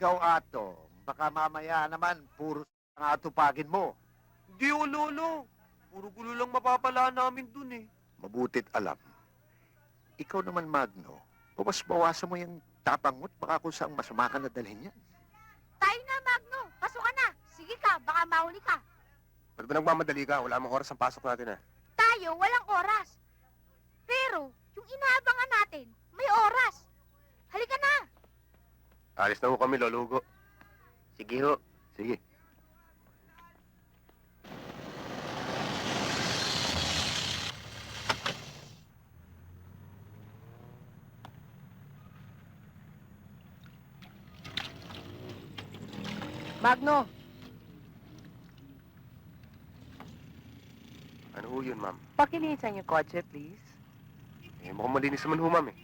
ikaw, Ato, baka mamaya naman, puro ang atupagin mo. Hindi o, Lolo. Puro gulo lang mapapala namin dun eh. Mabutit alam. Ikaw naman, Magno, bawas-bawasan mo yung tapangot, baka kung saan masama ka na dalhin yan. Tayo na, Magno. Pasok ka na. Sige ka, baka mahuli ka. Ba't ba nagmamadali ka? Wala mong oras ang pasok natin ah. Tayo, walang oras. Pero, yung inaabangan natin, may oras. Halika na. Alis na ho kami, Lolo Hugo. Sige ho. Sige. Magno, Ano ho yun, ma'am? pakilinisan yung kotse, please. Eh, mukhang malinis naman ho, ma'am eh.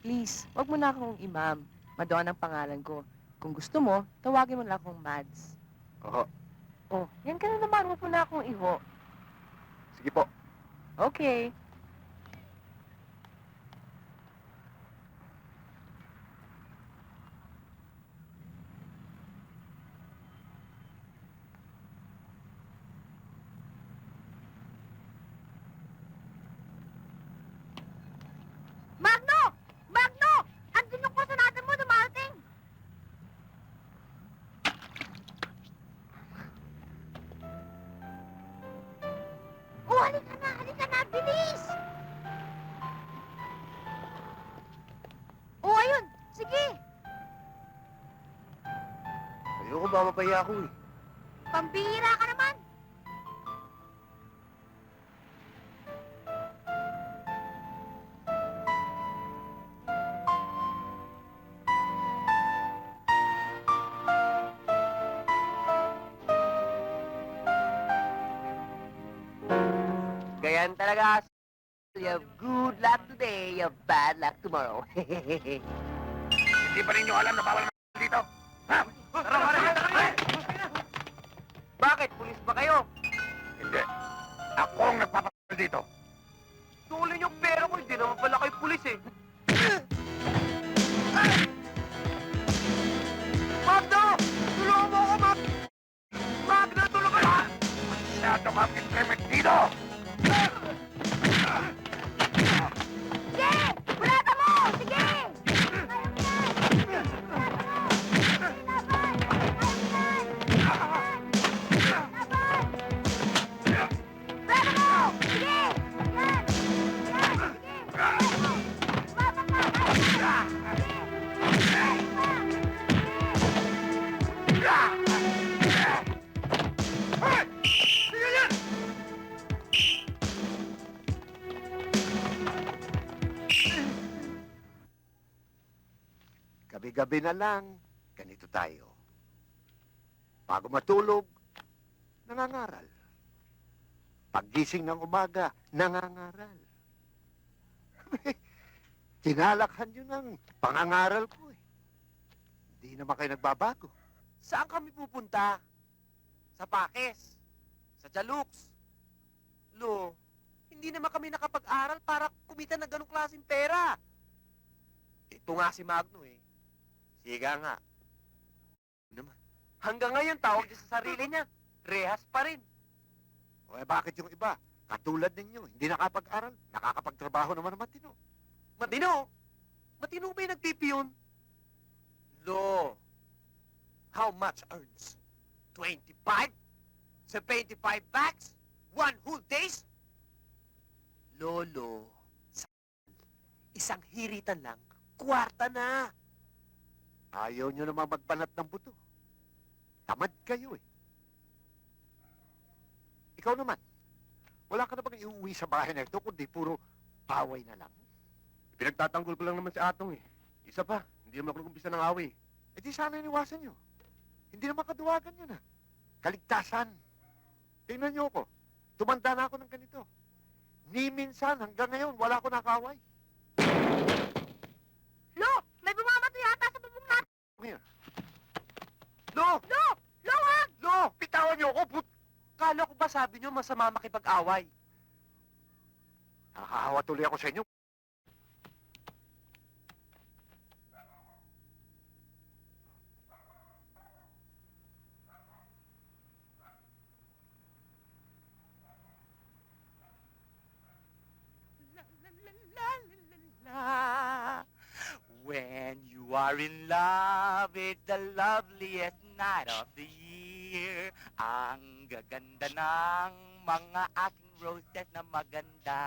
Please, wag mo na akong imam. Madonna ang pangalan ko. Kung gusto mo, tawagin mo lang akong Mads. Oo. Oh, yan ka na naman. Huwag mo na akong iho. Sige po. Okay. Bilis! Oh, ayun, sige. Ayoko ba mapaya ako eh. Pambihira ka naman. Hindi pa rin nyo alam na bawal dito. Ha? Tara, tara, tara! Bakit? Pulis ba kayo? Hindi. Ako ang nagpapakal dito. Tuloy yung pera ko, hindi naman pala kayo pulis eh. Magno! Tulungan mo ako, Mag! Magno, tulungan mo! Masyado kang intrementido! Sige! Gabi-gabi na lang, ganito tayo. Bago matulog, nangangaral. Paggising ng umaga, nangangaral. Tinalakhan yun ang pangangaral ko eh. Hindi naman kayo nagbabago. Saan kami pupunta? Sa Pakis? Sa Jalux? Lo, hindi naman kami nakapag-aral para kumita ng ganong klaseng pera. Ito nga si Magno eh. Siga nga. Ano naman. Hanggang ngayon, tawag niya sa sarili niya. Rehas pa rin. O eh bakit yung iba? Katulad ninyo, hindi nakapag-aral, nakakapagtrabaho naman naman tino. Matino! Matino ba yung nagpipiyon? Lo, how much earns? 25? 75 bags? One whole days? Lolo, sa- isang hiritan lang, kwarta na. Ayaw nyo naman magbanat ng buto. Tamad kayo eh. Ikaw naman, wala ka na bang iuwi sa bahay na ito, kundi puro away na lang. Pinagtatanggol ko lang naman si Atong eh. Isa pa, hindi naman ako nag-umpisa ng away. E di sana iniwasan nyo. Hindi naman kaduwagan yun ah. Kaligtasan. Tingnan nyo ako. Tumanda na ako ng ganito. Ni minsan hanggang ngayon wala ako nakaway. sabi nyo masama makipag-away. Nakakahawa tuloy ako sa inyo. When you are in love, it's the loveliest night of the year. Ang gaganda ng mga aking roses na maganda.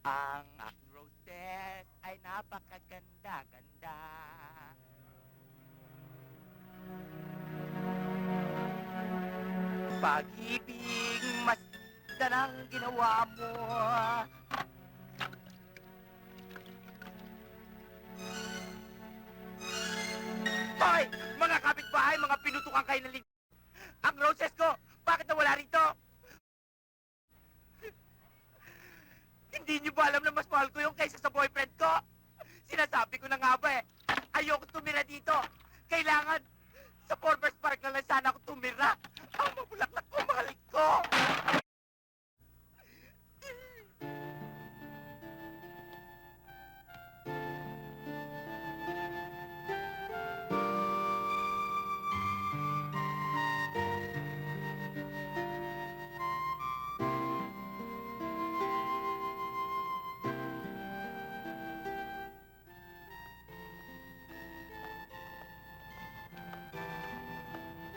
Ang aking roses ay napakaganda-ganda. Pag-ibig, mas ang ginawa mo. Hoy! Mga kapitbahay, mga pinutukan kayo ng. Ang roses ko, bakit nawala rito? Hindi niyo ba alam na mas mahal ko yung kaysa sa boyfriend ko? Sinasabi ko na nga ba eh, ayoko tumira dito. Kailangan sa Forbes Park na lang sana ako tumira. Ang mabulaklak ko, mahal ko.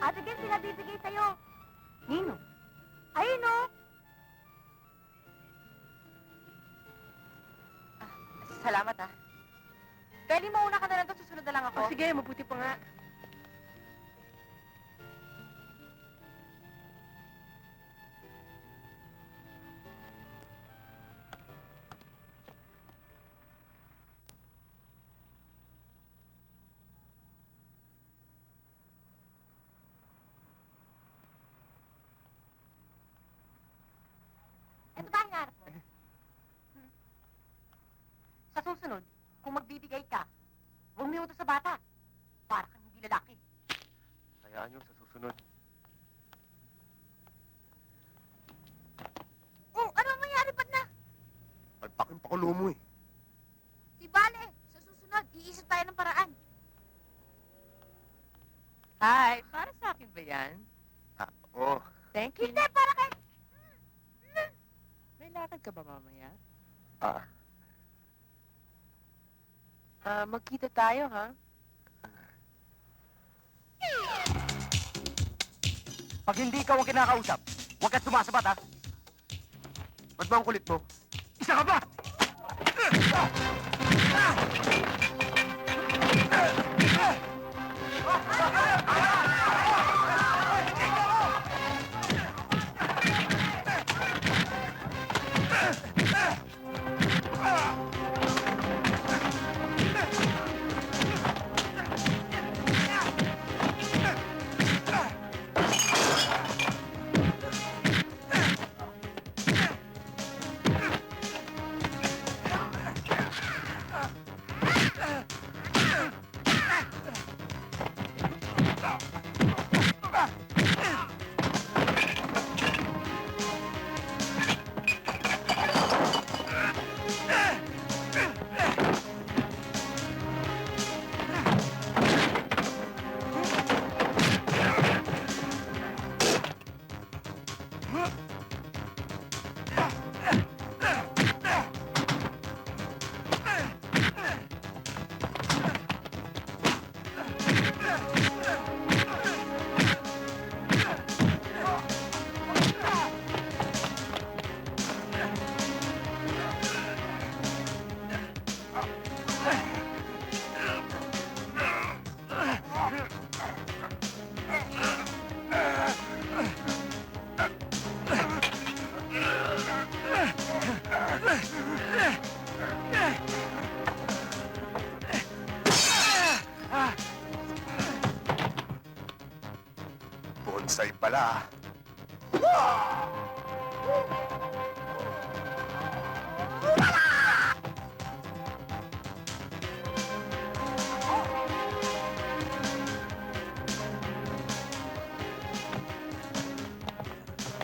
Ate Gil, pinabibigay sa'yo. Nino, Ayun oh. salamat ah. Pwede mauna ka na lang doon, susunod na lang O sige, mabuti pa nga. Susunod, kung magbibigay ka, huwag mo sa bata. Para kang hindi lalaki. Hayaan nyo sa susunod. Oh, ano ang mangyari ba't na? Pagpakin pakulo mo eh. Di bale, sa susunod, iisip tayo ng paraan. Hi, para sa akin ba yan? Oo. Thank you. Hindi, para kay... May lakad ka ba mamaya? Ah, Ah, magkita tayo, ha? Pag hindi ikaw ang kinakausap, huwag ka sumasabat ha. ba't ba ang kulit mo? Isa ka ba? Bonsai pala.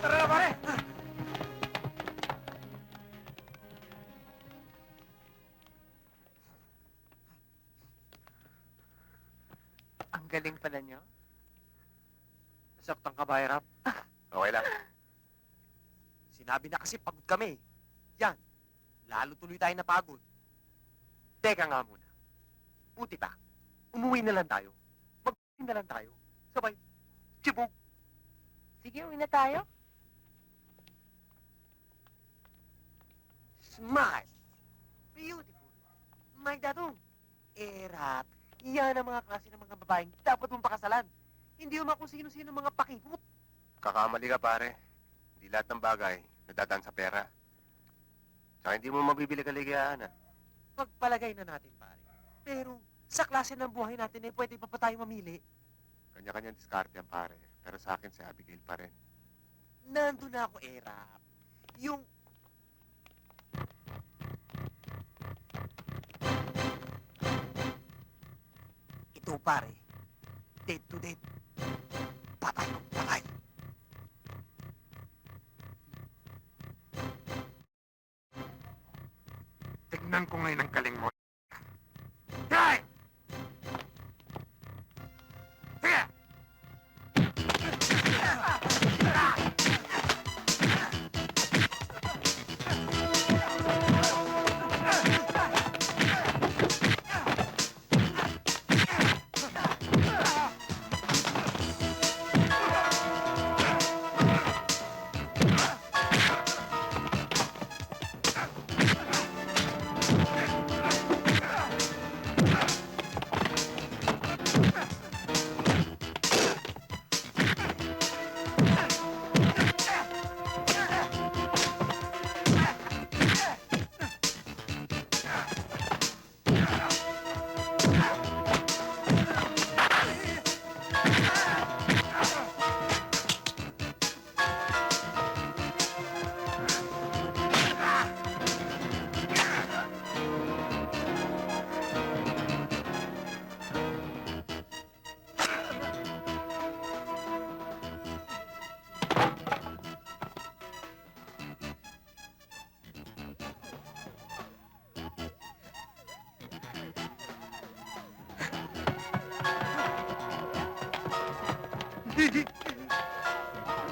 Tara na pare! Ang galing pala nyo. Hirap? Okay lang. Sinabi na kasi pagod kami. Yan. Lalo tuloy tayo napagod. Teka nga muna. Buti pa. Umuwi na lang tayo. mag na lang tayo. Sabay, chibog. Sige, uwi na tayo. Smart. Beautiful. My dadong. Erat. Yan ang mga klase ng mga babaeng dapat mong pakasalan. Hindi yung mga kung sino-sino mga pakipot. Kakamali ka, pare. Hindi lahat ng bagay nadadaan sa pera. Tsaka hindi mo mabibili kaligayahan, ah. Pagpalagay na natin, pare. Pero sa klase ng buhay natin, eh, pwede pa pa tayo mamili. Kanya-kanyang diskarte yan, pare. Pero sa akin, si Abigail pa rin. Nandun na ako, Erap. Yung... Ito, pare. Dead to dead. Patay patay. Tignan ko ngayon ang galing mo.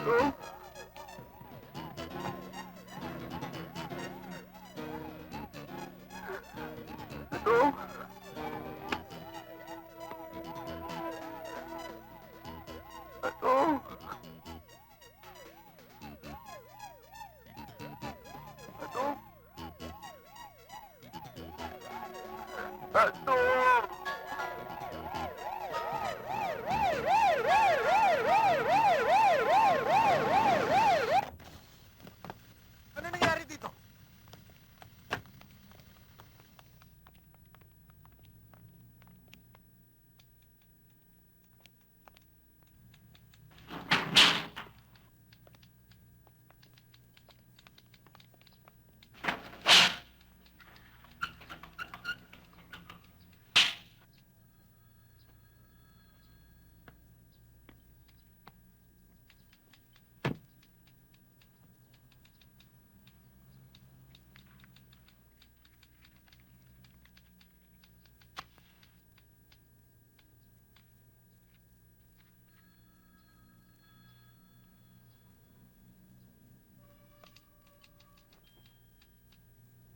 Oh!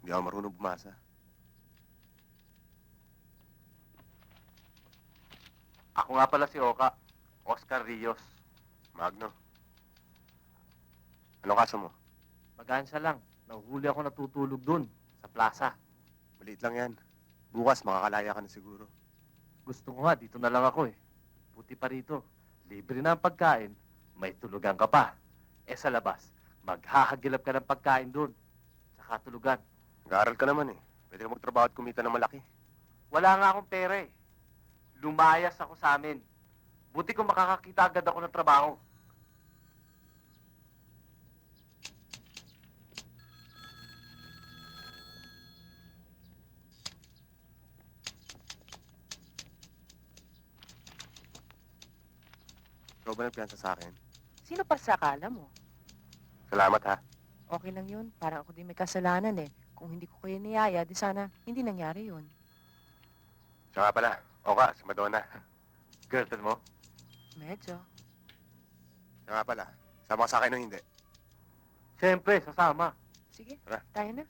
Hindi ako marunong bumasa. Ako nga pala si Oka. Oscar Rios. Magno. Anong kaso mo? Magansa lang. Nahuhuli ako natutulog dun. Sa plaza. Maliit lang yan. Bukas makakalaya ka na siguro. Gusto ko nga, dito na lang ako eh. Buti pa rito. Libre na ang pagkain. May tulugan ka pa. Eh sa labas, maghahagilap ka ng pagkain dun. Sa katulugan. Nag-aaral ka naman eh. Pwede ka magtrabaho at kumita ng malaki. Wala nga akong pera eh. Lumayas ako sa amin. Buti kung makakakita agad ako ng trabaho. Ikaw ba nagpiyansa sa akin? Sino pa sa akala mo? Salamat ha. Okay lang yun. Parang ako din may kasalanan eh. Kung hindi ko kayo niyaya, di sana hindi nangyari yun. Siya nga pala. Oka, si Madonna. Girlfriend mo? Medyo. Siya nga pala. Sama ka sa akin o hindi? Siyempre, sasama. Sige, Tara. tayo na.